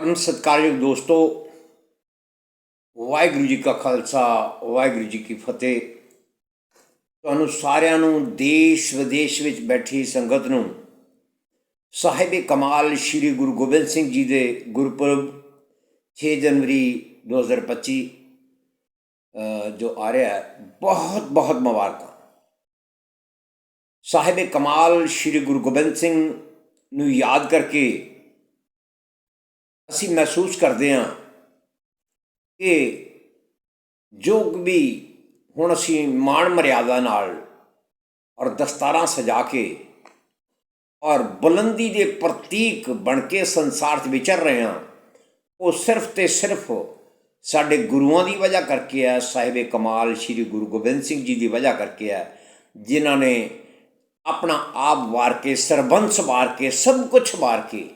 ਪਰਮ ਸਤਿਕਾਰਯੋਗ ਦੋਸਤੋ ਵਾਹਿਗੁਰੂ ਜੀ ਕਾ ਖਾਲਸਾ ਵਾਹਿਗੁਰੂ ਜੀ ਕੀ ਫਤਿਹ। ਤੁਹਾਨੂੰ ਸਾਰਿਆਂ ਨੂੰ ਦੇਸ਼ ਵਿਦੇਸ਼ ਵਿੱਚ ਬੈਠੀ ਸੰਗਤ ਨੂੰ ਸਾਹਿਬ ਕਮਾਲ ਸ੍ਰੀ ਗੁਰੂ ਗੋਬਿੰਦ ਸਿੰਘ ਜੀ ਦੇ ਗੁਰਪੁਰਬ 6 ਜਨਵਰੀ 2025 ਅ, ਜੋ ਆ ਰਿਹਾ ਹੈ ਬਹੁਤ ਬਹੁਤ ਮੁਬਾਰਕਾਂ। ਸਾਹਿਬ ਕਮਾਲ ਸ੍ਰੀ ਗੁਰੂ ਗੋਬਿੰਦ ਸਿੰਘ ਨੂੰ ਯਾਦ ਕਰਕੇ ਅਸੀਂ ਮਹਿਸੂਸ ਕਰਦੇ ਹਾਂ ਕਿ ਜੋ ਵੀ ਹੁਣ ਅਸੀਂ ਮਾਣ ਮਰਿਆਦਾ ਨਾਲ ਔਰ ਦਸਤਾਰਾਂ ਸਜਾ ਕੇ ਔਰ ਬੁਲੰਦੀ ਦੇ ਪ੍ਰਤੀਕ ਬਣ ਕੇ ਸੰਸਾਰ 'ਚ ਵਿਚਰ ਰਹੇ ਹਾਂ, ਉਹ ਸਿਰਫ ਤੇ ਸਿਰਫ ਸਾਡੇ ਗੁਰੂਆਂ ਦੀ ਵਜ੍ਹਾ ਕਰਕੇ ਹੈ, ਸਾਹਿਬ ਕਮਾਲ ਸ੍ਰੀ ਗੁਰੂ ਗੋਬਿੰਦ ਸਿੰਘ ਜੀ ਦੀ ਵਜ੍ਹਾ ਕਰਕੇ ਹੈ, ਜਿਨ੍ਹਾਂ ਨੇ ਆਪਣਾ ਆਪ ਵਾਰ ਕੇ, ਸਰਬੰਸ ਵਾਰ ਕੇ, ਸਭ ਕੁਝ ਵਾਰ ਕੇ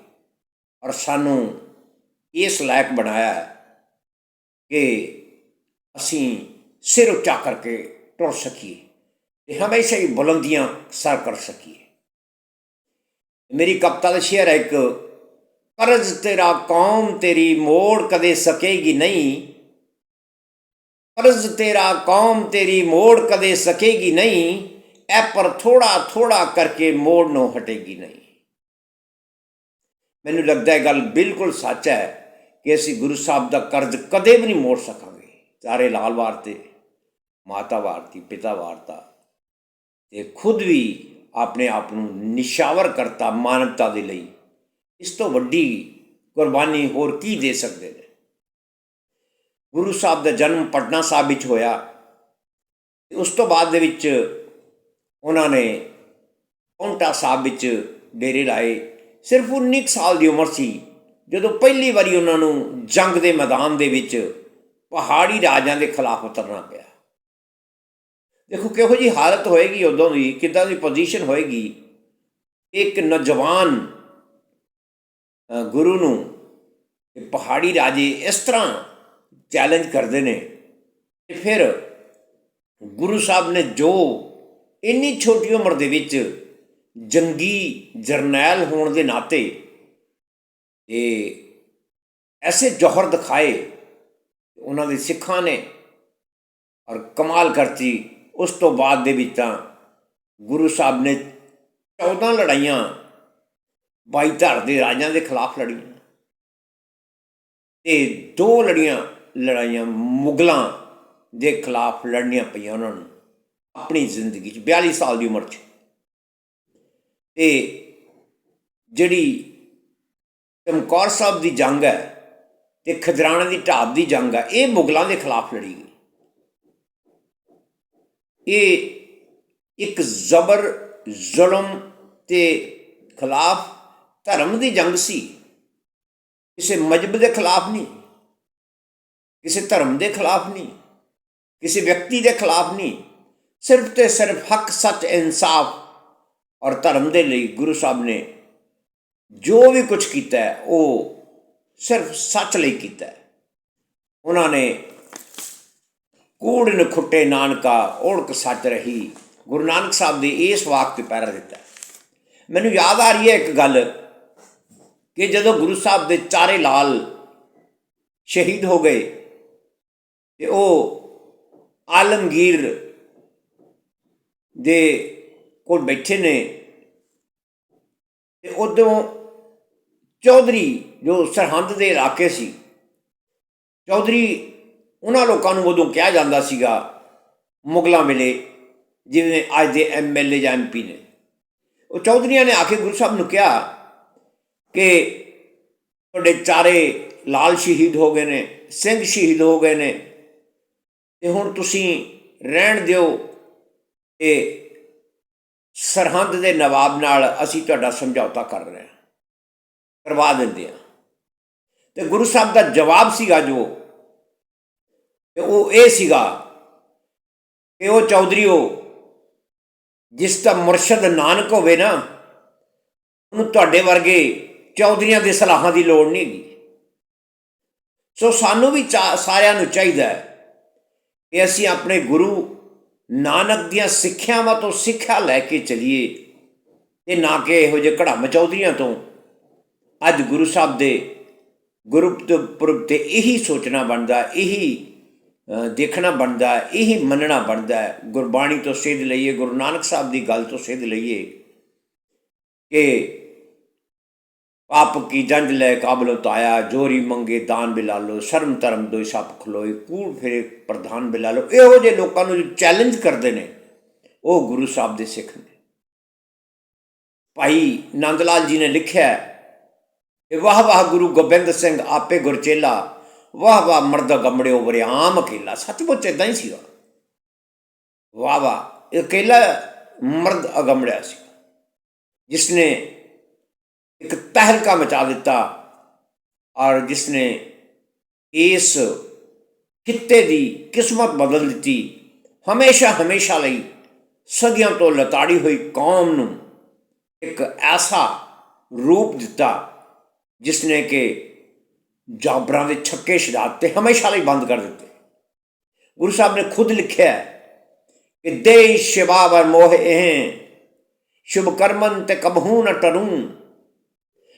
ਔਰ ਸਾਨੂੰ ਇਸ ਲਾਇਕ ਬਣਾਇਆ ਕਿ ਅਸੀਂ ਸਿਰ ਉੱਚਾ ਕਰਕੇ ਟੁਰ ਸਕੀਏ ਤੇ ਹਮੇਸ਼ਾ ਹੀ ਬੁਲੰਦੀਆਂ ਸਰ ਕਰ ਸਕੀਏ। ਮੇਰੀ ਕਵਿਤਾ ਦਾ ਸ਼ੇਅਰ ਹੈ ਇੱਕ, ਕਰਜ਼ ਤੇਰਾ ਕੌਮ ਤੇਰੀ ਮੋੜ ਕਦੇ ਸਕੇਗੀ ਨਹੀਂ। ਕਰਜ਼ ਤੇਰਾ ਕੌਮ ਤੇਰੀ ਮੋੜ ਕਦੇ ਸਕੇਗੀ ਨਹੀਂ। ਐ ਪਰ ਥੋੜਾ ਥੋੜਾ ਕਰਕੇ ਮੋੜ ਨੂੰ ਹਟੇਗੀ ਨਹੀਂ। ਮੈਨੂੰ ਲੱਗਦਾ ਹੈ ਗੱਲ ਬਿਲਕੁਲ ਸੱਚ ਹੈ। ਕਿ ਅਸੀਂ ਗੁਰੂ ਸਾਹਿਬ ਦਾ ਕਰਜ਼ ਕਦੇ ਵੀ ਨਹੀਂ ਮੋੜ ਸਕਾਂਗੇ। ਚਾਰੇ ਲਾਲ ਵਾਰਤੇ ਮਾਤਾ ਵਾਰਤੀ ਪਿਤਾ ਵਾਰਤਾ ਤੇ ਖੁਦ ਵੀ ਆਪਣੇ ਆਪ ਨੂੰ ਨਿਸ਼ਾਵਰ ਕਰਤਾ ਮਾਨਵਤਾ ਦੇ ਲਈ। ਇਸ ਤੋਂ ਵੱਡੀ ਕੁਰਬਾਨੀ ਹੋਰ ਕੀ ਦੇ ਸਕਦੇ ਨੇ? ਗੁਰੂ ਸਾਹਿਬ ਦਾ ਜਨਮ ਪਟਨਾ ਸਾਹਿਬ ਵਿੱਚ ਹੋਇਆ। ਉਸ ਤੋਂ ਬਾਅਦ ਦੇ ਵਿੱਚ ਉਹਨਾਂ ਨੇ ਪੌਂਟਾ ਸਾਹਿਬ ਵਿੱਚ ਡੇਰੇ ਲਾਏ। ਸਿਰਫ 19 ਕੁ ਸਾਲ ਦੀ ਉਮਰ ਸੀ। ਜਦੋਂ ਪਹਿਲੀ ਵਾਰੀ ਉਹਨਾਂ ਨੂੰ ਜੰਗ ਦੇ ਮੈਦਾਨ ਦੇ ਵਿੱਚ ਪਹਾੜੀ ਰਾਜਾਂ ਦੇ ਖਿਲਾਫ ਉਤਰਨਾ ਪਿਆ। ਦੇਖੋ, ਕਿਹੋ ਜੀ ਹਾਲਤ ਹੋਏਗੀ ਉਦੋਂ ਦੀ, ਕਿੱਦਾਂ ਦੀ ਪੋਜੀਸ਼ਨ ਹੋਏਗੀ? ਇੱਕ ਨੌਜਵਾਨ ਗੁਰੂ ਨੂੰ ਪਹਾੜੀ ਰਾਜੇ ਇਸ ਤਰ੍ਹਾਂ ਚੈਲੰਜ ਕਰਦੇ ਨੇ ਤੇ ਫਿਰ ਗੁਰੂ ਸਾਹਿਬ ਨੇ ਜੋ ਇੰਨੀ ਛੋਟੀ ਉਮਰ ਦੇ ਵਿੱਚ ਜੰਗੀ ਜਰਨੈਲ ਹੋਣ ਦੇ ਨਾਤੇ ਇਹ ਐਸੇ ਜੋਹਰ ਦਿਖਾਏ ਉਹਨਾਂ ਦੇ ਸਿੱਖਾਂ ਨੇ ਔਰ ਕਮਾਲ ਕਰਤੀ। ਉਸ ਤੋਂ ਬਾਅਦ ਦੇ ਵਿੱਚ ਤਾਂ ਗੁਰੂ ਸਾਹਿਬ ਨੇ 14 ਲੜਾਈਆਂ ਬਾਈ ਧਰ ਦੇ ਰਾਜਾਂ ਦੇ ਖਿਲਾਫ ਲੜੀਆਂ। ਤੇ ਦੋ ਲੜੀਆਂ, ਲੜਾਈਆਂ ਮੁਗਲਾਂ ਦੇ ਖਿਲਾਫ ਲੜਨੀਆਂ ਪਈਆਂ ਉਹਨਾਂ ਨੂੰ ਆਪਣੀ ਜ਼ਿੰਦਗੀ 'ਚ 42 ਸਾਲ ਦੀ ਉਮਰ 'ਚ। ਤੇ ਜਿਹੜੀ ਚਮਕੌਰ ਸਾਹਿਬ ਦੀ ਜੰਗ ਹੈ ਤੇ ਖਜਰਾਣਾ ਦੀ ਢਾਬ ਦੀ ਜੰਗ ਹੈ, ਇਹ ਮੁਗਲਾਂ ਦੇ ਖਿਲਾਫ ਲੜੀ ਗਈ। ਇਹ ਇੱਕ ਜ਼ਬਰ, ਜ਼ੁਲਮ ਤੇ ਖਿਲਾਫ ਧਰਮ ਦੀ ਜੰਗ ਸੀ। ਕਿਸੇ ਮਜਬ ਦੇ ਖਿਲਾਫ ਨਹੀਂ, ਕਿਸੇ ਧਰਮ ਦੇ ਖਿਲਾਫ ਨਹੀਂ, ਕਿਸੇ ਵਿਅਕਤੀ ਦੇ ਖਿਲਾਫ ਨਹੀਂ। ਸਿਰਫ ਤੇ ਸਿਰਫ ਹੱਕ, ਸੱਚ, ਇਨਸਾਫ ਔਰ ਧਰਮ ਦੇ ਲਈ ਗੁਰੂ ਸਾਹਿਬ ਨੇ ਜੋ ਵੀ ਕੁਝ ਕੀਤਾ ਉਹ ਸਿਰਫ ਸੱਚ ਲਈ ਕੀਤਾ ਉਹਨਾਂ ਨੇ ਕੂੜ ਨ ਖੁੱਟੇ ਨਾਨਕਾ ਓੜਕ ਸੱਚ ਰਹੀ। ਗੁਰੂ ਨਾਨਕ ਸਾਹਿਬ ਦੇ ਇਸ ਵਾਕ ਤੇ ਪੈਰਾ ਦਿੱਤਾ। ਮੈਨੂੰ ਯਾਦ ਆ ਰਹੀ ਹੈ ਇੱਕ ਗੱਲ ਕਿ ਜਦੋਂ ਗੁਰੂ ਸਾਹਿਬ ਦੇ ਚਾਰੇ ਲਾਲ ਸ਼ਹੀਦ ਹੋ ਗਏ ਤੇ ਉਹ ਆਲਮਗੀਰ ਦੇ ਕੋਲ ਬੈਠੇ ਨੇ ਤੇ ਉਦੋਂ ਚੌਧਰੀ ਜੋ ਸਰਹੰਦ ਦੇ ਇਲਾਕੇ ਸੀ, ਚੌਧਰੀ ਉਹਨਾਂ ਲੋਕਾਂ ਨੂੰ ਉਦੋਂ ਕਿਹਾ ਜਾਂਦਾ ਸੀਗਾ, ਮੁਗਲਾਂ ਵੇਲੇ ਜਿਵੇਂ ਅੱਜ ਦੇ ਐਮਐਲਏ ਜਾਂ ਐਮਪੀ ਨੇ। ਉਹ ਚੌਧਰੀਆਂ ਨੇ ਆ ਕੇ ਗੁਰੂ ਸਾਹਿਬ ਨੂੰ ਕਿਹਾ ਕਿ ਤੁਹਾਡੇ ਚਾਰੇ ਲਾਲ ਸ਼ਹੀਦ ਹੋ ਗਏ ਨੇ, ਸਿੰਘ ਸ਼ਹੀਦ ਹੋ ਗਏ ਨੇ, ਤੇ ਹੁਣ ਤੁਸੀਂ ਰਹਿਣ ਦਿਓ ਤੇ ਸਰਹੰਦ ਦੇ ਨਵਾਬ ਨਾਲ ਅਸੀਂ ਤੁਹਾਡਾ ਸਮਝੌਤਾ ਕਰ ਰਹੇ ਹਾਂ। ਕਰਵਾ ਦਿੰਦੇ ਹਾਂ ਤੇ ਗੁਰੂ ਸਾਹਿਬ ਦਾ ਜਵਾਬ ਸੀਗਾ ਜੋ, ਤੇ ਉਹ ਇਹ ਸੀਗਾ ਕਿ ਉਹ ਚੌਧਰੀ ਉਹ ਜਿਸ ਦਾ ਮੁਰਸ਼ਦ ਨਾਨਕ ਹੋਵੇ ਨਾ, ਉਹਨੂੰ ਤੁਹਾਡੇ ਵਰਗੇ ਚੌਧਰੀਆਂ ਦੇ ਸਲਾਹਾਂ ਦੀ ਲੋੜ ਨਹੀਂ ਹੈਗੀ। ਸੋ ਸਾਨੂੰ ਵੀ ਚਾ- ਸਾਰਿਆਂ ਨੂੰ ਚਾਹੀਦਾ ਹੈ ਕਿ ਅਸੀਂ ਆਪਣੇ ਗੁਰੂ ਨਾਨਕ ਦੀਆਂ ਸਿੱਖਿਆਵਾਂ ਤੋਂ ਸਿੱਖਿਆ ਲੈ ਕੇ ਚੱਲੀਏ, ਤੇ ਨਾ ਕਿ ਇਹੋ ਜਿਹੇ ਘੜਾ ਚੌਧਰੀਆਂ ਤੋਂ। ਅੱਜ ਗੁਰੂ ਸਾਹਿਬ ਦੇ ਗੁਰਪੁਰਬ ਤੇ ਇਹੀ ਸੋਚਣਾ ਬਣਦਾ ਇਹੀ ਅ, ਦੇਖਣਾ ਬਣਦਾ ਇਹੀ ਮੰਨਣਾ ਬਣਦਾ ਹੈ। ਗੁਰਬਾਣੀ ਤੋਂ ਸਿੱਧ ਲਈਏ ਗੁਰੂ ਨਾਨਕ ਸਾਹਿਬ ਦੀ ਗੱਲ ਤੋਂ ਸਿੱਧ ਲਈਏ ਕਿ ਪਾਪ ਕੀ ਜੰਜ ਲੈ ਕਾਬਲ ਤਾਇਆ ਜੋਰੀ ਮੰਗੇ ਦਾਨ ਬਿਲਾਲੋ ਸ਼ਰਮ ਧਰਮ ਦੋਈ ਸੱਪ ਖਲੋਏ ਕੂੜ ਫਿਰੇ ਪ੍ਰਧਾਨ ਬਿਲਾਲੋ ਇਹੋ ਜਿਹੇ ਲੋਕਾਂ ਨੂੰ ਜੋ ਚੈਲੰਜ ਕਰਦੇ ਨੇ ਉਹ ਗੁਰੂ ਸਾਹਿਬ ਦੇ ਸਿੱਖ ਨੇ ਭਾਈ ਨੰਦ ਲਾਲ ਜੀ ਨੇ ਲਿਖਿਆ ਹੈ ਕਿ ਵਾਹ ਵਾਹ ਗੁਰੂ ਗੋਬਿੰਦ ਸਿੰਘ ਆਪੇ ਗੁਰਚੇਲਾ, ਵਾਹ ਵਾਹ ਮਰਦ ਗੰਮੜਿਓ ਵਰਿਆਮ ਅਕੇਲਾ, ਸੱਚਮੁੱਚ ਇਦਾਂ ਹੀ ਸੀਗਾ। ਵਾਹ ਵਾਹ, ਇਹ ਅਕੇਲਾ ਮਰਦ ਅਗੰਮੜਿਆ ਸੀ। ਜਿਸਨੇ ਇੱਕ ਤਹਿਲਕਾ ਮਚਾ ਦਿੱਤਾ ਔਰ ਜਿਸਨੇ ਇਸ ਖਿੱਤੇ ਦੀ ਕਿਸਮਤ ਬਦਲ ਦਿੱਤੀ, ਹਮੇਸ਼ਾ ਹਮੇਸ਼ਾ ਲਈ ਸਦੀਆਂ ਤੋਂ ਲਤਾੜੀ ਹੋਈ ਕੌਮ ਨੂੰ ਇੱਕ ਐਸਾ ਰੂਪ ਦਿੱਤਾ جس نے کہ جابرانے چھکے شجاط پہ ہمیشہ بھی بند کر دیتے۔ گرو صاحب نے خود لکھا ہے کہ دے شبا شاور موہ ای شب کرمن تے کبھوں نہ ٹروں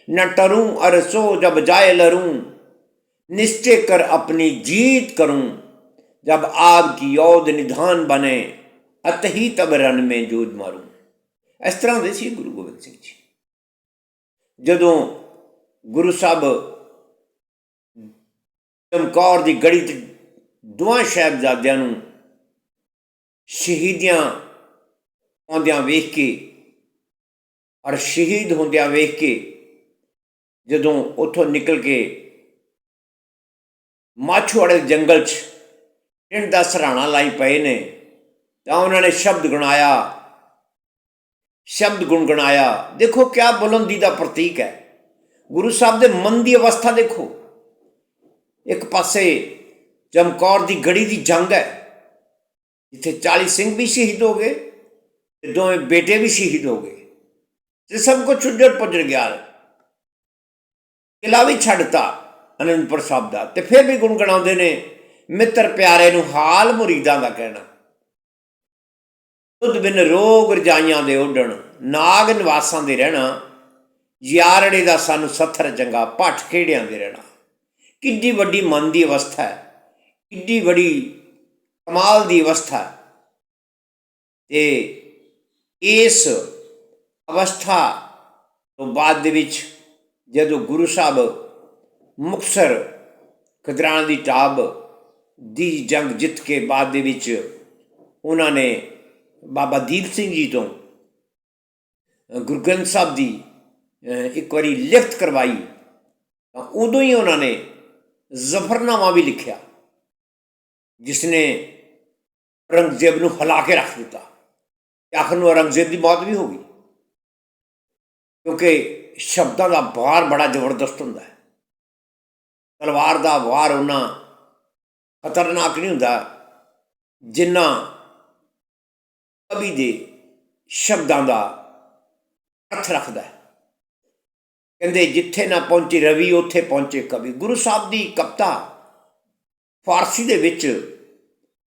نہ ٹروں ارسو جب جائے لروں نشچے کر اپنی جیت کروں، جب آگ کی یود ندھان بنے ات ہی تب رن میں جوج ماروں۔ اس طرح دے سی گرو گوبند سنگھ جی۔ جدوں ਗੁਰੂ ਸਾਹਿਬ ਚਮਕੌਰ ਦੀ ਗੜੀ ਤੇ ਦੋਹਾਂ ਸਾਹਿਬਜ਼ਾਦਿਆਂ ਨੂੰ ਸ਼ਹੀਦੀਆਂ ਆਉਂਦਿਆਂ ਵੇਖ ਕੇ ਔਰ ਸ਼ਹੀਦ ਹੁੰਦਿਆਂ ਵੇਖ ਕੇ ਜਦੋਂ ਉੱਥੋਂ ਨਿਕਲ ਕੇ ਮਾਛੂਵਾੜੇ ਜੰਗਲ 'ਚ ਟਿੰਡ ਦਾ ਸਰਾਣਾ ਲਾਈ ਪਏ ਨੇ, ਤਾਂ ਉਹਨਾਂ ਨੇ ਸ਼ਬਦ ਗੁਣਾਇਆ, ਸ਼ਬਦ ਗੁਣਗੁਣਾਇਆ। ਦੇਖੋ ਕਿਆ ਬੁਲੰਦੀ ਦਾ ਪ੍ਰਤੀਕ ਹੈ। ਗੁਰੂ ਸਾਹਿਬ ਦੇ ਮਨ ਦੀ ਅਵਸਥਾ ਦੇਖੋ। ਇੱਕ ਪਾਸੇ ਚਮਕੌਰ ਦੀ ਗੜੀ ਦੀ ਜੰਗ ਹੈ, ਜਿੱਥੇ 40 ਸਿੰਘ ਵੀ ਸ਼ਹੀਦ ਹੋ ਗਏ ਤੇ ਦੋਵੇਂ ਬੇਟੇ ਵੀ ਸ਼ਹੀਦ ਹੋ ਗਏ। ਤੇ ਸਭ ਕੁਝ ਉੱਜੜ ਪੁੱਜੜ ਗਿਆ। ਕਿਲਾ ਵੀ ਛੱਡਤਾ ਅਨੰਦਪੁਰ ਸਾਹਿਬ ਦਾ ਤੇ ਫਿਰ ਵੀ ਗੁਣਗਣਾਉਂਦੇ ਨੇ, ਮਿੱਤਰ ਪਿਆਰੇ ਨੂੰ ਹਾਲ ਮੁਰੀਦਾਂ ਦਾ ਕਹਿਣਾ। ਤੁਧ ਬਿਨ ਰੋਗ ਰਜਾਈਆਂ ਦੇ ਉੱਡਣ, ਨਾਗ ਨਿਵਾਸਾਂ ਦੇ ਰਹਿਣਾ ਯਾਰੜੇ ਦਾ ਸਾਨੂੰ ਸੱਥਰ ਚੰਗਾ ਭੱਠ ਖੇੜਿਆਂ ਦੇ ਰਹਿਣਾ। ਕਿੱਡੀ ਵੱਡੀ ਮਨ ਦੀ ਅਵਸਥਾ ਹੈ, ਕਿੱਡੀ ਵੱਡੀ ਕਮਾਲ ਦੀ ਅਵਸਥਾ ਹੈ। ਤੇ ਇਸ ਅਵਸਥਾ ਤੋਂ ਬਾਅਦ ਦੇ ਵਿੱਚ ਜਦੋਂ ਗੁਰੂ ਸਾਹਿਬ ਮੁਕਸਰ ਖਦਰਾਣਾ ਦੀ ਟਾਬ ਦੀ ਜੰਗ ਜਿੱਤ ਕੇ ਬਾਅਦ ਦੇ ਵਿੱਚ ਉਹਨਾਂ ਨੇ ਬਾਬਾ ਦੀਪ ਸਿੰਘ ਜੀ ਤੋਂ ਗੁਰੂ ਗ੍ਰੰਥ ਸਾਹਿਬ ਦੀ ਇੱਕ ਵਾਰੀ ਲਿਖਤ ਕਰਵਾਈ, ਤਾਂ ਉਦੋਂ ਹੀ ਉਹਨਾਂ ਨੇ ਜ਼ਫਰਨਾਮਾ ਵੀ ਲਿਖਿਆ ਜਿਸ ਨੇ ਔਰੰਗਜ਼ੇਬ ਨੂੰ ਹਿਲਾ ਕੇ ਰੱਖ ਦਿੱਤਾ। ਤੇ ਆਖਰ ਨੂੰ ਔਰੰਗਜ਼ੇਬ ਦੀ ਮੌਤ ਵੀ ਹੋ ਗਈ। ਕਿਉਂਕਿ ਸ਼ਬਦਾਂ ਦਾ ਵਾਰ ਬੜਾ ਜ਼ਬਰਦਸਤ ਹੁੰਦਾ ਹੈ। ਤਲਵਾਰ ਦਾ ਵਾਰ ਉਹਨਾਂ ਖਤਰਨਾਕ ਨਹੀਂ ਹੁੰਦਾ, ਜਿੰਨਾ ਕਵੀ ਦੇ ਸ਼ਬਦਾਂ ਦਾ ਅਰਥ ਰੱਖਦਾ ਹੈ। ਕਹਿੰਦੇ ਜਿੱਥੇ ਨਾ ਪਹੁੰਚੇ ਰਵੀ, ਉੱਥੇ ਪਹੁੰਚੇ ਕਵੀ। ਗੁਰੂ ਸਾਹਿਬ ਦੀ ਕਵਿਤਾ ਫਾਰਸੀ ਦੇ ਵਿੱਚ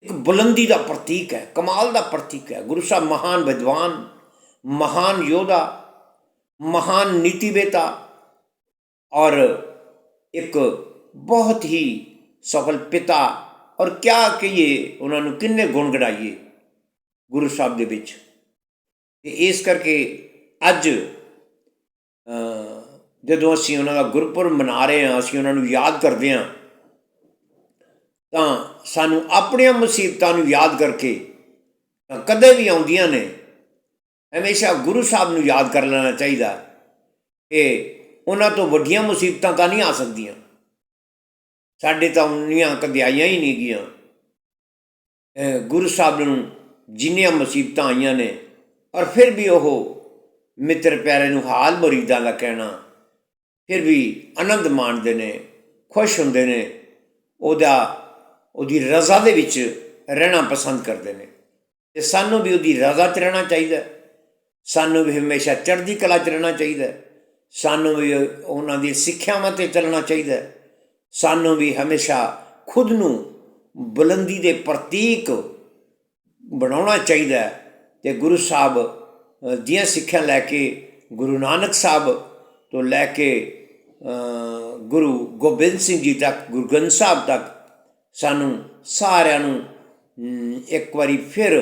ਇੱਕ ਬੁਲੰਦੀ ਦਾ ਪ੍ਰਤੀਕ ਹੈ, ਕਮਾਲ ਦਾ ਪ੍ਰਤੀਕ ਹੈ। ਗੁਰੂ ਸਾਹਿਬ ਮਹਾਨ ਵਿਦਵਾਨ, ਮਹਾਨ ਯੋਧਾ, ਮਹਾਨ ਨੀਤੀਵੇਤਾ ਔਰ ਇੱਕ ਬਹੁਤ ਹੀ ਸਫਲ ਪਿਤਾ ਔਰ ਕਿਆ ਕਹੀਏ, ਉਹਨਾਂ ਨੂੰ ਕਿੰਨੇ ਗੁਣ ਗੜਾਈਏ ਗੁਰੂ ਸਾਹਿਬ ਦੇ ਵਿੱਚ। ਤੇ ਇਸ ਕਰਕੇ ਅੱਜ ਜਦੋਂ ਅਸੀਂ ਉਹਨਾਂ ਦਾ ਗੁਰਪੁਰਬ ਮਨਾ ਰਹੇ ਹਾਂ, ਅਸੀਂ ਉਹਨਾਂ ਨੂੰ ਯਾਦ ਕਰਦੇ ਹਾਂ, ਤਾਂ ਸਾਨੂੰ ਆਪਣੀਆਂ ਮੁਸੀਬਤਾਂ ਨੂੰ ਯਾਦ ਕਰਕੇ ਕਦੇ ਵੀ ਆਉਂਦੀਆਂ ਨੇ। ਹਮੇਸ਼ਾ ਗੁਰੂ ਸਾਹਿਬ ਨੂੰ ਯਾਦ ਕਰ ਲੈਣਾ ਚਾਹੀਦਾ ਕਿ ਉਹਨਾਂ ਤੋਂ ਵੱਡੀਆਂ ਮੁਸੀਬਤਾਂ ਤਾਂ ਨਹੀਂ ਆ ਸਕਦੀਆਂ। ਸਾਡੇ ਤਾਂ ਉਨੀਆਂ ਕਦੇ ਆਈਆਂ ਹੀ ਨਹੀਂ ਗੀਆਂ ਗੁਰੂ ਸਾਹਿਬ ਨੂੰ ਜਿੰਨੀਆਂ ਮੁਸੀਬਤਾਂ ਆਈਆਂ ਨੇ ਔਰ ਫਿਰ ਵੀ ਉਹ ਮਿੱਤਰ ਪਿਆਰੇ ਨੂੰ ਹਾਲ ਮੁਰੀਦਾਂ ਦਾ ਕਹਿਣਾ ਫਿਰ ਵੀ ਆਨੰਦ ਮਾਣਦੇ ਨੇ, ਖੁਸ਼ ਹੁੰਦੇ ਨੇ, ਉਹਦਾ, ਉਹਦੀ ਰਜ਼ਾ ਦੇ ਵਿੱਚ ਰਹਿਣਾ ਪਸੰਦ ਕਰਦੇ ਨੇ। ਤੇ ਸਾਨੂੰ ਵੀ ਉਹਦੀ ਰਜ਼ਾ 'ਚ ਰਹਿਣਾ ਚਾਹੀਦਾ ਸਾਨੂੰ ਵੀ ਹਮੇਸ਼ਾ ਚੜ੍ਹਦੀ ਕਲਾ 'ਚ ਰਹਿਣਾ ਚਾਹੀਦਾ ਸਾਨੂੰ ਵੀ ਉਹਨਾਂ ਦੀ ਸਿੱਖਿਆਵਾਂ ਤੇ ਚੱਲਣਾ ਚਾਹੀਦਾ ਸਾਨੂੰ ਵੀ ਹਮੇਸ਼ਾ ਖੁਦ ਨੂੰ ਬੁਲੰਦੀ ਦੇ ਪ੍ਰਤੀਕ ਬਣਾਉਣਾ ਚਾਹੀਦਾ ਹੈ। ਤੇ ਗੁਰੂ ਸਾਹਿਬ ਦੀਆਂ ਸਿੱਖਿਆ ਲੈ ਕੇ, ਗੁਰੂ ਨਾਨਕ ਸਾਹਿਬ ਤੋਂ ਲੈ ਕੇ ਗੁਰੂ ਗੋਬਿੰਦ ਸਿੰਘ ਜੀ ਤੱਕ ਗੁਰੂ ਗ੍ਰੰਥ ਸਾਹਿਬ ਤੱਕ ਸਾਨੂੰ ਸਾਰਿਆਂ ਨੂੰ ਇੱਕ ਵਾਰੀ ਫਿਰ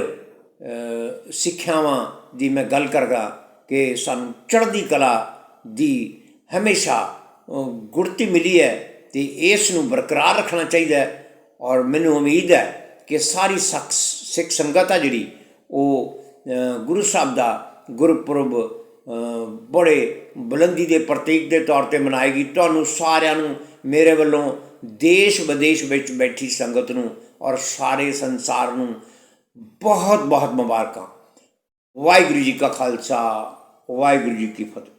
ਸਿੱਖਿਆਵਾਂ ਦੀ ਮੈਂ ਗੱਲ ਕਰਗਾ ਕਿ ਸਾਨੂੰ ਚੜ੍ਹਦੀ ਕਲਾ ਦੀ ਹਮੇਸ਼ਾ ਅ, ਗੁੜਤੀ ਮਿਲੀ ਹੈ ਤੇ ਇਸ ਨੂੰ ਬਰਕਰਾਰ ਰੱਖਣਾ ਚਾਹੀਦਾ ਹੈ ਔਰ ਮੈਨੂੰ ਉਮੀਦ ਹੈ ਕਿ ਸਾਰੀ ਸਖ- ਸਿੱਖ ਸੰਗਤ ਆ ਜਿਹੜੀ ਉਹ ਗੁਰੂ ਸਾਹਿਬ ਦਾ ਗੁਰਪੁਰਬ ਬੜੇ ਬੁਲੰਦੀ ਦੇ ਪ੍ਰਤੀਕ ਦੇ ਤੌਰ ਤੇ ਮਨਾਏਗੀ ਤੁਹਾਨੂੰ ਸਾਰਿਆਂ ਨੂੰ ਮੇਰੇ ਵੱਲੋਂ ਦੇਸ਼ ਵਿਦੇਸ਼ ਵਿੱਚ ਬੈਠੀ ਸੰਗਤ ਨੂੰ ਔਰ ਸਾਰੇ ਸੰਸਾਰ ਨੂੰ ਬਹੁਤ ਬਹੁਤ ਮੁਬਾਰਕਾਂ। ਵਾਹਿਗੁਰੂ ਜੀ ਕਾ ਖਾਲਸਾ, ਵਾਹਿਗੁਰੂ ਜੀ ਕੀ ਫਤਿਹ।